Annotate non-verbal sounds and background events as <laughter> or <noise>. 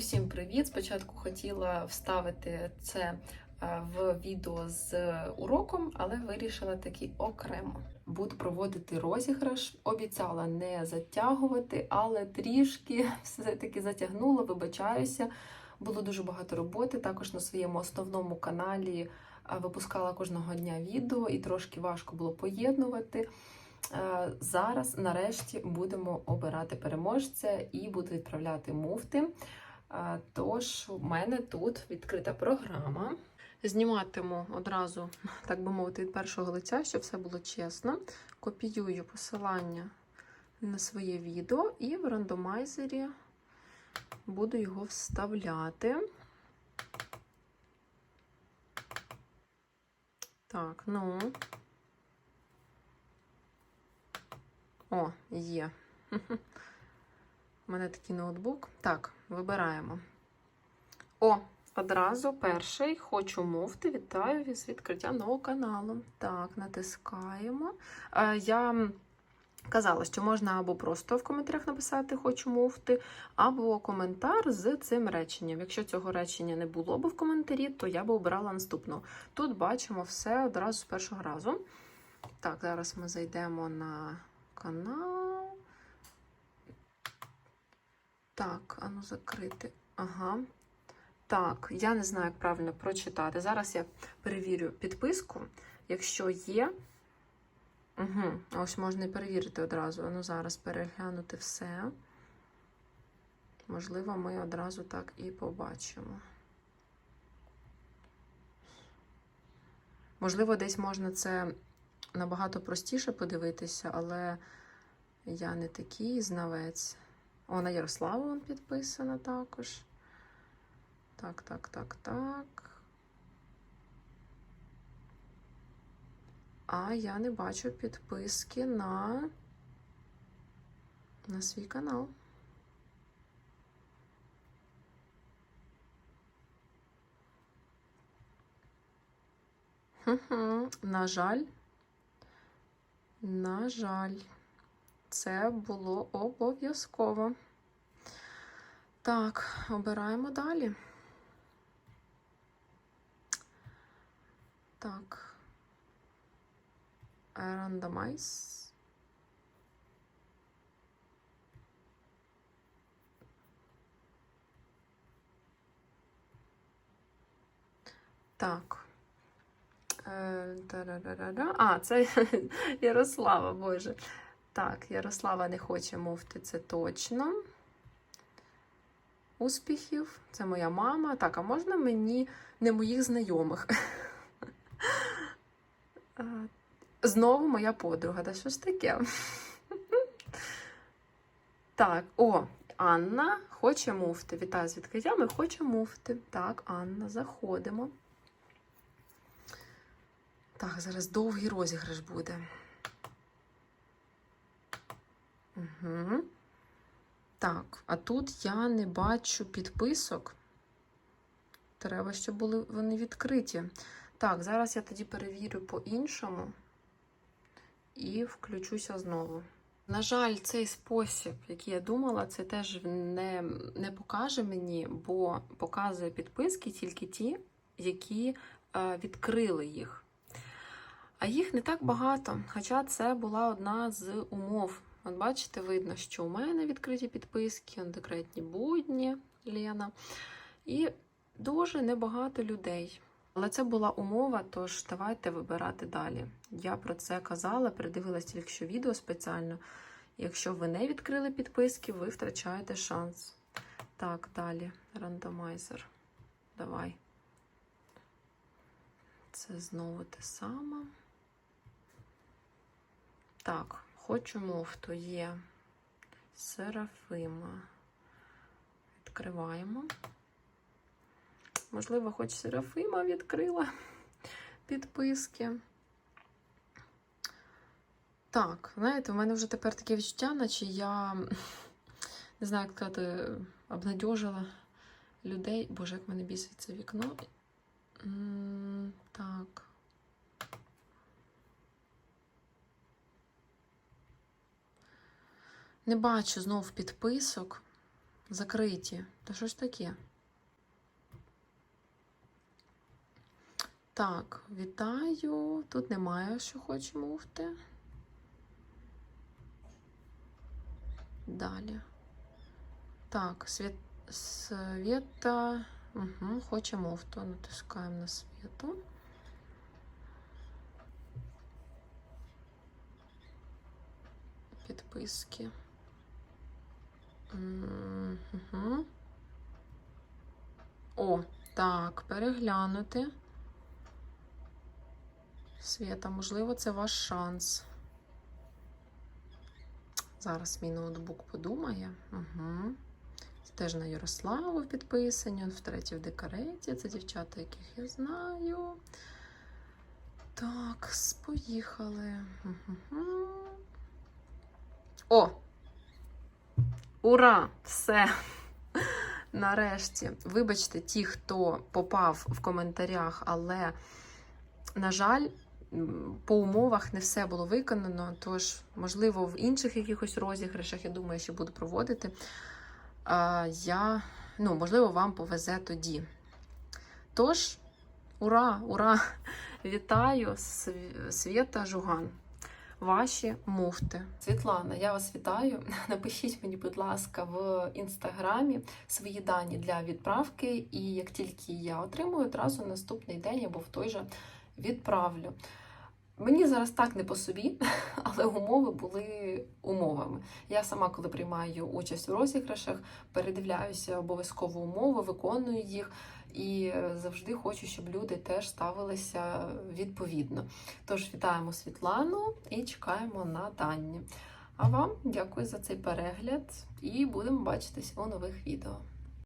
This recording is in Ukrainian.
Всім привіт! Спочатку хотіла вставити це е, в відео з уроком, але вирішила таки окремо. Буду проводити розіграш. Обіцяла не затягувати, але трішки <laughs> все-таки затягнула, вибачаюся. Було дуже багато роботи. Також на своєму основному каналі е, випускала кожного дня відео і трошки важко було поєднувати. Е, Зараз, нарешті, будемо обирати переможця і буду відправляти муфти. Тож, у мене тут відкрита програма. Зніматиму одразу, так би мовити, від першого лиця, щоб все було чесно. Копіюю посилання на своє відео і в рандомайзері буду його вставляти. Так, ну. О, є. <laughs> У мене такий ноутбук. Так, вибираємо. О, одразу перший хочу мовти. Вітаю з відкриття нового каналу. Так, натискаємо. Е, Я казала, що можна або просто в коментарях написати Хочу мовти, або коментар з цим реченням. Якщо цього речення не було б в коментарі, то я би обирала наступного. Тут бачимо все одразу з першого разу. Так, зараз ми зайдемо на канал. Так, а ну закрити. Ага. Так, я не знаю, як правильно прочитати. Зараз я перевірю підписку. Якщо є. Угу, Ось можна і перевірити одразу. Ну, зараз переглянути все. Можливо, ми одразу так і побачимо. Можливо, десь можна це набагато простіше подивитися, але я не такий знавець. О, на Ярославу вон підписана також. Так, так, так, так. А я не бачу підписки на, на свій канал. На жаль, на жаль. Це було обов'язково. Так, обираємо далі. Так. Randomize. Так. Е. А, це <laughs> Ярослава, Боже. Так, Ярослава не хоче мовити, це точно. Успіхів, це моя мама. Так, а можна мені не моїх знайомих? <laughs> Знову моя подруга. Та що ж таке? <laughs> Так, о, Анна хоче муфти. Вітаю з відкриттями, хоче муфти. Так, Анна, заходимо. Так, зараз довгий розіграш буде. Угу. Так, а тут я не бачу підписок. Треба, щоб були вони відкриті. Так, зараз я тоді перевірю по-іншому і включуся знову. На жаль, цей спосіб, який я думала, це теж не, не покаже мені, бо показує підписки тільки ті, які е, відкрили їх. А їх не так багато, хоча це була одна з умов. От бачите, видно, що у мене відкриті підписки, декретні будні Лена. І дуже небагато людей. Але це була умова, тож давайте вибирати далі. Я про це казала, передивилась тільки що відео спеціально. Якщо ви не відкрили підписки, ви втрачаєте шанс. Так, далі. Рандомайзер. Давай. Це знову те саме. Так, хочу муфту є Серафима. Відкриваємо. Можливо, хоч Серафима відкрила підписки. Так, знаєте, в мене вже тепер таке відчуття, наче я не знаю, як сказати, обнадьожила людей. Боже, як мене біситься вікно. М, Так. Не бачу знов підписок. закриті. Та що ж таке? Так, вітаю. Тут немає, що хоче муфти. Далі. Так, світ... Света. Угу, хоче муфту. Натискаємо на світу. Підписки. О, так, переглянути. Свята, можливо, це ваш шанс. Зараз мій ноутбук подумає. Угу. Теж на Ярославу підписані, втретє в декареті. Це дівчата, яких я знаю. Так, с- поїхали. Угу. О! Ура! Все! Нарешті. Вибачте, ті, хто попав в коментарях, але, на жаль, по умовах не все було виконано. Тож, можливо, в інших якихось розіграшах, я думаю, що буду проводити. Я, ну, можливо, вам повезе тоді. Тож, ура, ура! Вітаю, Св- Свєта Жуган. Ваші муфти. Світлана, я вас вітаю. <laughs> Напишіть мені, будь ласка, в інстаграмі свої дані для відправки, і як тільки я отримую, одразу наступний день або в той же відправлю. Мені зараз так не по собі, <laughs> але умови були умовами. Я сама, коли приймаю участь у розіграшах, передивляюся обов'язково умови, виконую їх і завжди хочу, щоб люди теж ставилися відповідно. Тож вітаємо Світлану і чекаємо на дані. А вам дякую за цей перегляд і будемо бачитись у нових відео.